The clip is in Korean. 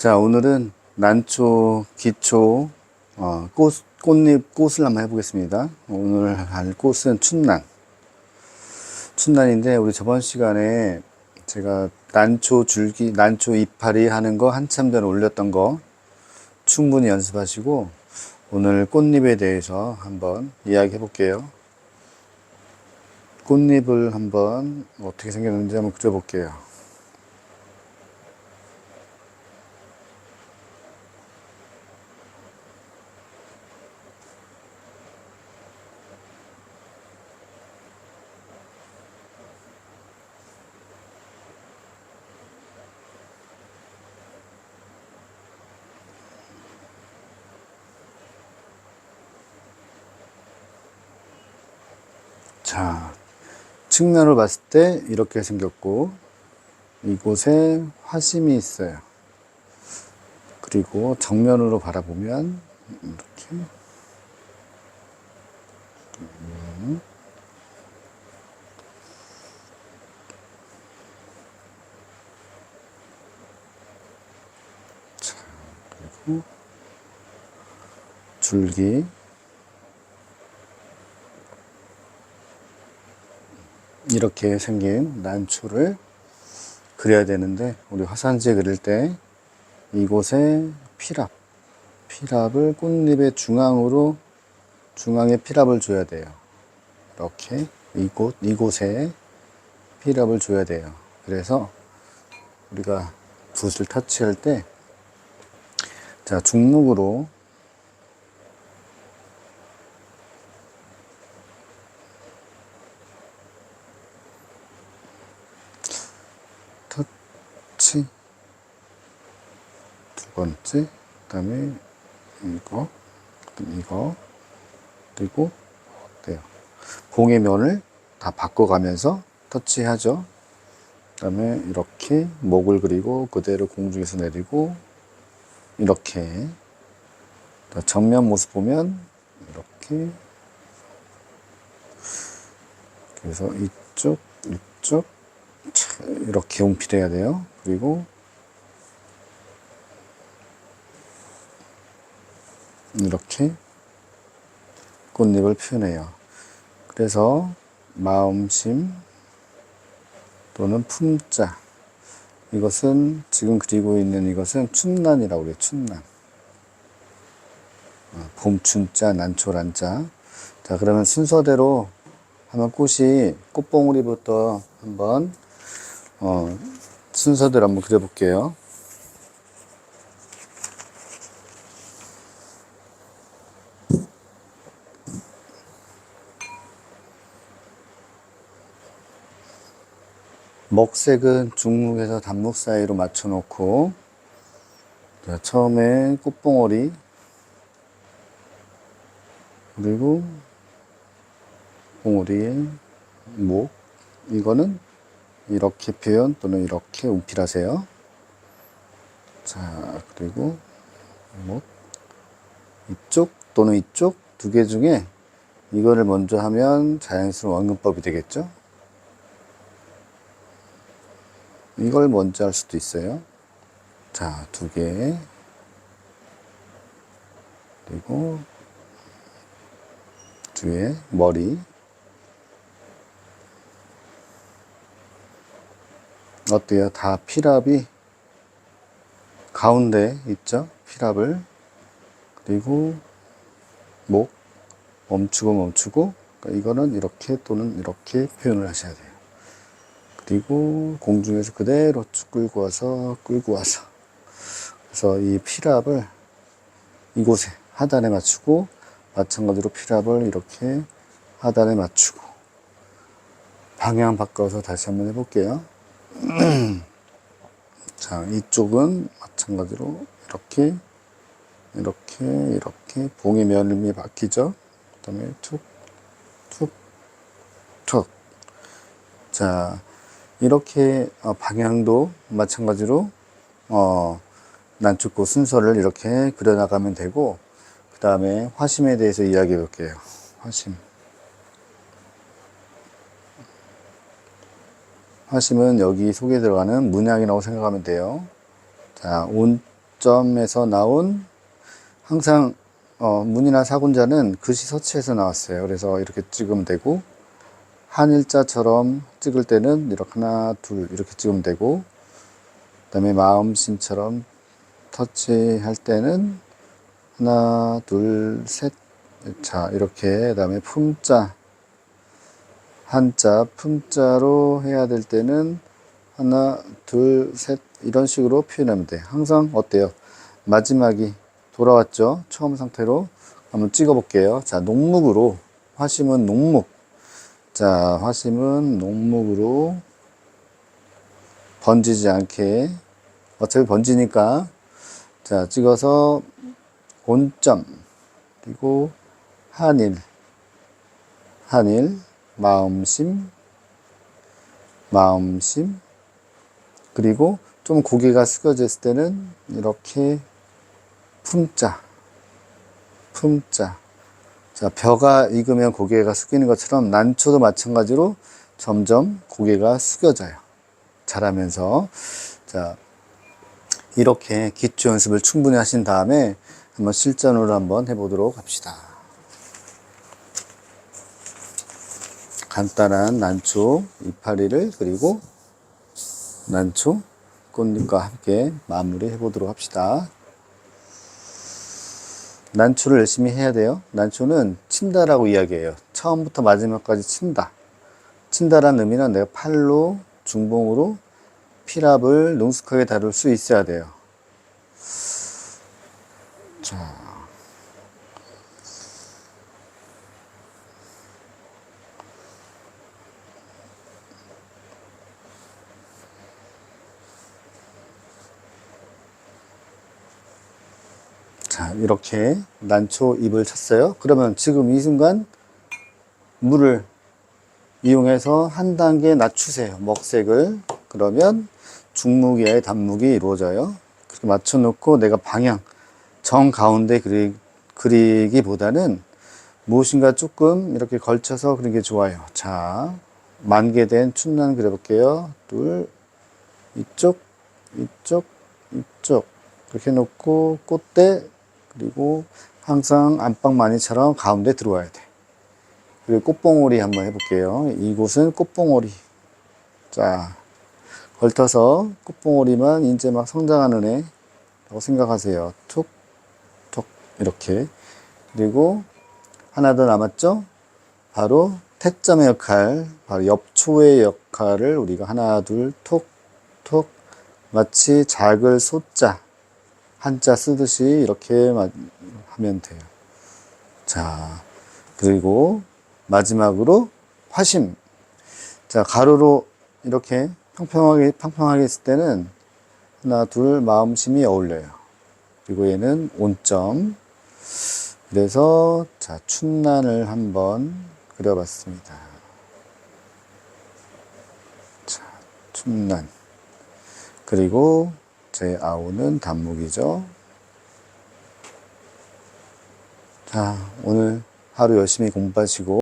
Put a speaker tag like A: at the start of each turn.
A: 자, 오늘은 난초 기초 어, 꽃, 꽃잎 꽃을 한번 해보겠습니다. 오늘 할 꽃은 춘난. 춘난인데 우리 저번 시간에 제가 난초 줄기, 난초 이파리 하는 거 한참 전에 올렸던 거 충분히 연습하시고 오늘 꽃잎에 대해서 한번 이야기 해 볼게요. 꽃잎을 한번 어떻게 생겼는지 한번 그려볼게요. 자, 측면으로 봤을 때 이렇게 생겼고, 이곳에 화심이 있어요. 그리고 정면으로 바라보면, 이렇게. 줄기. 이렇게 생긴 난초를 그려야 되는데 우리 화산지에 그릴 때 이곳에 피랍 피랍을 꽃잎의 중앙으로 중앙에 피랍을 줘야 돼요. 이렇게 이곳 이곳에 피랍을 줘야 돼요. 그래서 우리가 붓을 터치할 때 자 중목으로 터치 두 번째 그 다음에 이거 그다음에 이거 그리고 어때요? 봉의 면을 다 바꿔가면서 터치하죠. 그 다음에 이렇게 목을 그리고 그대로 공중에서 내리고 이렇게. 또 정면 모습 보면 이렇게. 그래서 이쪽 이쪽 차, 이렇게 용필해야 돼요. 그리고 이렇게 꽃잎을 표현해요. 그래서 마음심 또는 품자 이것은 지금 그리고 있는 이것은 춘난이라고 그래요. 춘난. 어, 봄춘자, 난초란자. 자, 그러면 순서대로 한번 꽃이 꽃봉우리부터 한번 어, 순서대로 한번 그려볼게요. 먹색은 중목에서 단목 사이로 맞춰놓고 자, 처음에 꽃봉오리 그리고 봉오리의 목 이거는 이렇게 표현 또는 이렇게 움필하세요. 자 그리고 목 이쪽 또는 이쪽 두 개 중에 이거를 먼저 하면 자연스러운 원근법이 되겠죠. 이걸 먼저 할 수도 있어요. 자, 두 개. 그리고 뒤에 머리. 어때요? 다 피랍이 가운데 있죠? 피랍을. 그리고 목. 멈추고 멈추고. 그러니까 이거는 이렇게 또는 이렇게 표현을 하셔야 돼요. 그리고 공중에서 그대로 쭉 끌고 와서 끌고 와서 그래서 이 피랍을 이곳에 하단에 맞추고 마찬가지로 피랍을 이렇게 하단에 맞추고 방향 바꿔서 다시 한번 해볼게요. 자, 이쪽은 마찬가지로 이렇게 이렇게 이렇게 봉의 면이 바뀌죠. 그 다음에 툭 툭, 툭. 자, 이렇게 어, 방향도 마찬가지로 어, 난축구 순서를 이렇게 그려나가면 되고 그 다음에 화심에 대해서 이야기해 볼게요. 화심. 화심은 여기 속에 들어가는 문양이라고 생각하면 돼요. 자, 온 점에서 나온 항상 어, 문이나 사군자는 글씨 서치에서 나왔어요. 그래서 이렇게 찍으면 되고 한일자처럼 찍을 때는 이렇게 하나 둘 이렇게 찍으면 되고 그 다음에 마음심처럼 터치할 때는 하나 둘 셋 자 이렇게 그 다음에 품자 한자 품자로 해야 될 때는 하나 둘 셋 이런 식으로 표현하면 돼. 항상 어때요? 마지막이 돌아왔죠? 처음 상태로 한번 찍어 볼게요. 자, 녹묵으로 화심은 녹묵. 자, 화심은 녹묵으로 번지지 않게. 어차피 번지니까. 자, 찍어서 온점. 그리고 한일. 한일 마음심 마음심. 그리고 좀 고개가 숙여졌을 때는 이렇게 품자. 품자 자 벼가 익으면 고개가 숙이는 것처럼 난초도 마찬가지로 점점 고개가 숙여져요 자라면서 자 이렇게 기초 연습을 충분히 하신 다음에 한번 실전으로 한번 해보도록 합시다. 간단한 난초 이파리를 그리고 난초 꽃잎과 함께 마무리 해보도록 합시다. 난초를 열심히 해야 돼요. 난초는 친다라고 이야기해요. 처음부터 마지막까지 친다. 친다라는 의미는 내가 팔로 중봉으로 피랍을 능숙하게 다룰 수 있어야 돼요. 자. 자, 이렇게 난초 잎을 쳤어요. 그러면 지금 이 순간 물을 이용해서 한 단계 낮추세요. 먹색을. 그러면 아니라 단묵이 이루어져요. 그렇게 맞춰놓고 내가 방향, 정 가운데 그리, 그리기보다는 무엇인가 조금 이렇게 걸쳐서 그리는 게 좋아요. 자, 만개된 춘난 그려볼게요. 둘, 이쪽, 이쪽, 이쪽. 이렇게 놓고 꽃대, 그리고 항상 안방 마니처럼 가운데 들어와야 돼. 그리고 꽃봉오리 한번 해볼게요. 이곳은 꽃봉오리. 자, 걸터서 꽃봉오리만 이제 막 성장하는 애라고 생각하세요. 툭, 툭, 이렇게. 그리고 하나 더 남았죠? 바로 태점의 역할, 바로 엽초의 역할을 우리가 하나, 둘, 톡, 톡, 마치 작을 소자, 한자 쓰듯이 이렇게 마- 하면 돼요. 자, 그리고 마지막으로 화심. 자, 가로로 이렇게 평평하게, 평평하게 했을 때는 하나, 둘, 마음심이 어울려요. 그리고 얘는 온점. 그래서, 자, 춘난을 한번 그려봤습니다. 자, 춘난. 그리고 제 아우는 단묵이죠. 자, 오늘 하루 열심히 공부하시고,